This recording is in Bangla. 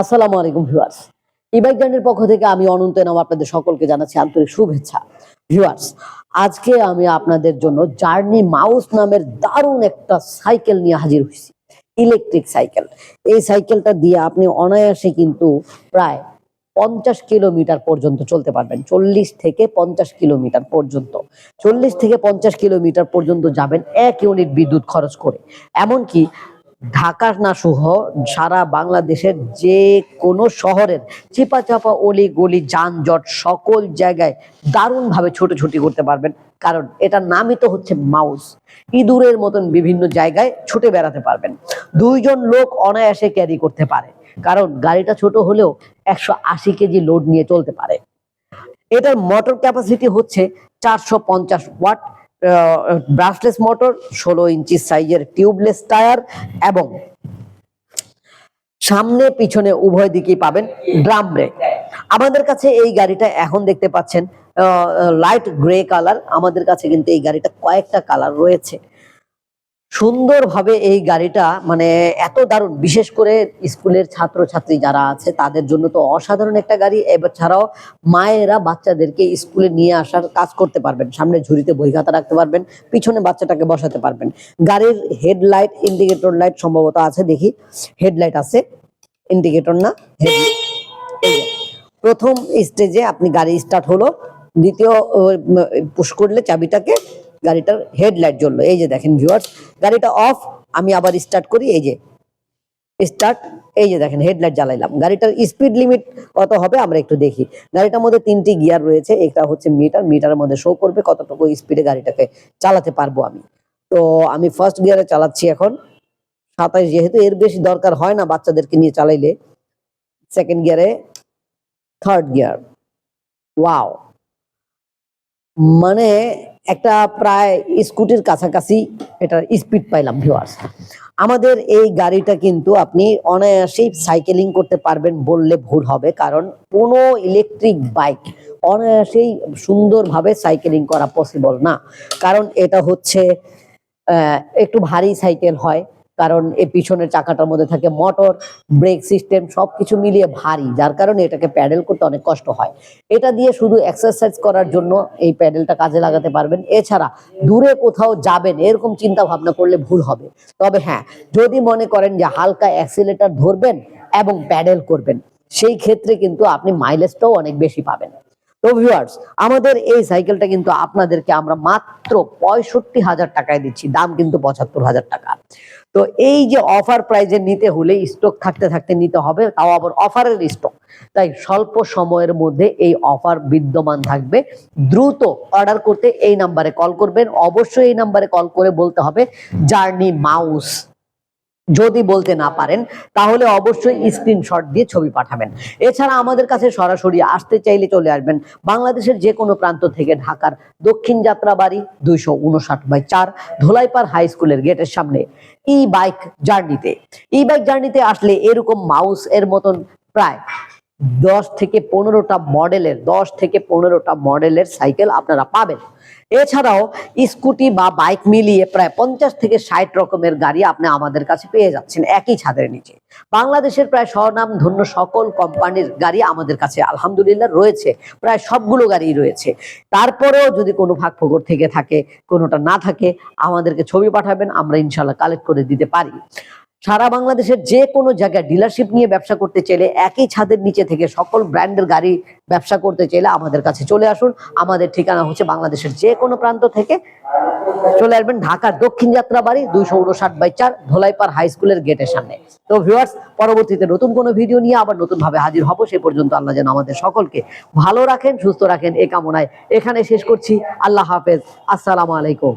আসসালামু আলাইকুম ভিউয়ার্স। ইবাইক জার্নির পক্ষ থেকে আমি অনন্ত নাম আপনাদের সকলকে জানাচ্ছি আন্তরিক শুভেচ্ছা। ভিউয়ার্স, আজকে আমি আপনাদের জন্য জার্নি মাউস নামের দারুণ একটা সাইকেল নিয়ে হাজির হয়েছি। Electric cycle. এই সাইকেলটা দিয়ে আপনি অনায়াসে কিন্তু প্রায় পঞ্চাশ কিলোমিটার পর্যন্ত চলতে পারবেন। চল্লিশ থেকে পঞ্চাশ কিলোমিটার পর্যন্ত। চল্লিশ থেকে পঞ্চাশ কিলোমিটার পর্যন্ত যাবেন এক ইউনিট বিদ্যুৎ খরচ করে। এমনকি ঢাকার না সহ সারা বাংলাদেশের যে কোনো শহরের চিপা চাপা অলি গলি যানজট সকল জায়গায় দারুণভাবে ছোটাছুটি করতে পারবেন। কারণ এটার নামই তো হচ্ছে মাউস। ইঁদুরের মতন বিভিন্ন জায়গায় ছুটে বেড়াতে পারবেন। দুইজন লোক অনায়াসে ক্যারি করতে পারে। কারণ গাড়িটা ছোট হলেও একশো আশি কেজি লোড নিয়ে চলতে পারে। এটার মোটর ক্যাপাসিটি হচ্ছে চারশো পঞ্চাশ ওয়াট। ব্রাশলেস মোটর, ষোলো ইঞ্চি সাইজের টিউবলেস টায়ার এবং সামনে, পিছনে উভয় দিকেই পাবেন ড্রাম ব্রেক। আমাদের কাছে এই গাড়িটা এখন দেখতে পাচ্ছেন লাইট গ্রে কালার আমাদের কাছে কিন্তু এই গাড়িটা কয়েকটা কালার রয়েছে। সুন্দরভাবে এই গাড়িটা মানে এত দারুণ। বিশেষ করে স্কুলের ছাত্রছাত্রী যারা আছে, তাদের জন্য তো অসাধারণ একটা গাড়ি। এবার ছাড়াও মায়েরা বাচ্চাদেরকে স্কুলে নিয়ে আসার কাজ করতে পারবেন। সামনে ঝুড়িতে বই খাতা রাখতে পারবেন, পিছনে বাচ্চাটাকে বসাতে পারবেন। গাড়ির হেডলাইট, ইন্ডিকেটর লাইট সম্ভবত আছে, দেখি। হেডলাইট আছে, ইন্ডিকেটর না। প্রথম স্টেজে আপনি গাড়ি স্টার্ট হলো। দ্বিতীয় পুশ করলে চাবিটাকে গাড়িটার হেডলাইট জ্বললো। এই যে দেখেন ভিউয়ার্স গাড়িটা অফ আমি আবার স্টার্ট করি, এই যে স্টার্ট এই যে দেখেন হেডলাইট জ্বালাইলাম। গাড়িটার স্পিড লিমিট কত হবে আমরা একটু দেখি। গাড়িটার মধ্যে তিনটি গিয়ার রয়েছে এটা হচ্ছে মিটার মিটারের মধ্যে শো করবে কতটুকু স্পিডে গাড়িটাকে চালাতে পারব আমি। তো আমি ফার্স্ট গিয়ারে চালাচ্ছি এখন। সাতাইশ যেহেতু এর বেশি দরকার হয় না বাচ্চাদেরকে নিয়ে চালাইলে। সেকেন্ড গিয়ারে থার্ড গিয়ার ওয়াও মানে একটা প্রায় স্কুটির কাছাকাছি এটার স্পিড পাইলাম ভিউয়ার্স আমাদের এই গাড়িটা কিন্তু আপনি অনায়াসেই সাইকেলিং করতে পারবেন বললে ভুল হবে, কারণ কোনো ইলেকট্রিক বাইক অনায়াসেই সুন্দরভাবে সাইকেলিং করা পসিবল না। কারণ এটা হচ্ছে একটু ভারী সাইকেল হয় কারণ এই পিছনের চাকাটার মধ্যে থাকে মোটর ব্রেক সিস্টেম সবকিছু মিলিয়ে ভারী, যার কারণে এটাকে প্যাডেল করতে অনেক কষ্ট হয়। এটা দিয়ে শুধু এক্সারসাইজ করার জন্য এই প্যাডেলটা কাজে লাগাতে পারবেন। এছাড়া দূরে কোথাও যাবেন, এরকম চিন্তা ভাবনা করলে ভুল হবে। তবে হ্যাঁ যদি মনে করেন যে হালকা অ্যাক্সিলেটর ধরবেন এবং প্যাডেল করবেন, সেই ক্ষেত্রে কিন্তু আপনি মাইলেজটাও অনেক বেশি পাবেন। তো ভিউয়ার্স আমাদের এই সাইকেলটা কিন্তু আপনাদেরকে আমরা মাত্র পঁয়ষট্টি হাজার টাকায় দিচ্ছি, দাম কিন্তু পঁচাত্তর হাজার টাকা। তো এই যে অফার প্রাইজে নিতে হলে স্টক থাকতে থাকতে নিতে হবে, তাও আবার অফারের স্টক তাই স্বল্প সময়ের মধ্যে এই অফার বিদ্যমান থাকবে। দ্রুত অর্ডার করতে এই নাম্বারে কল করবেন। অবশ্যই এই নাম্বারে কল করে বলতে হবে জার্নি মাউস যদি বলতে না পারেন, তাহলে অবশ্যই স্ক্রিনশট দিয়ে ছবি পাঠাবেন। এছাড়া আমাদের কাছে সরাসরি আসতে চাইলে চলে আসবেন বাংলাদেশের যে কোনো প্রান্ত থেকে ঢাকার দক্ষিণ যাত্রাবাড়ি দুইশো উনষাট বাই চার ধোলাইপার হাই স্কুলের গেটের সামনে ই বাইক জার্নিতে ই বাইক জার্নিতে আসলে এরকম মাউস এর মতন প্রায় দশ থেকে পনেরোটা মডেলের, দশ থেকে পনেরোটা মডেলের সাইকেল আপনারা পাবেন। এছাড়াও স্কুটি বা বাইক মিলিয়ে প্রায় পঞ্চাশ থেকে ষাট রকমের গাড়ি আপনি আমাদের কাছে পেয়ে যাচ্ছেন একই ছাদের নিচে। বাংলাদেশের প্রায় স্বনাম ধন্য সকল কোম্পানির গাড়ি আমাদের কাছে আলহামদুলিল্লাহ রয়েছে, প্রায় সবগুলো গাড়ি রয়েছে। তারপরেও যদি কোনো ভাগ ফোকর থেকে থাকে, কোনোটা না থাকে, আমাদেরকে ছবি পাঠাবেন, আমরা ইনশাল্লাহ কালেক্ট করে দিতে পারি। সারা বাংলাদেশের যে কোনো জায়গায় ডিলারশিপ নিয়ে ব্যবসা করতে চাইলে একই ছাদের নিচে থেকে সকল ব্র্যান্ডের গাড়ি ব্যবসা করতে চাইলে আমাদের কাছে চলে আসুন। আমাদের ঠিকানা হচ্ছে বাংলাদেশের যে কোনো প্রান্ত থেকে। চলে আসবেন ঢাকার দক্ষিণ যাত্রা বাড়ি দুইশো উনষাট বাই চার, ধোলাইপাড় হাই স্কুলের গেটের সামনে। তো ভিউয়ার্স পরবর্তীতে নতুন কোনো ভিডিও নিয়ে আবার নতুন ভাবে হাজির হব, সে পর্যন্ত আল্লাহ যেন আমাদের সকলকে ভালো রাখেন, সুস্থ রাখেন, এ কামনায় এখানে শেষ করছি। আল্লাহ হাফেজ। আসসালামু আলাইকুম।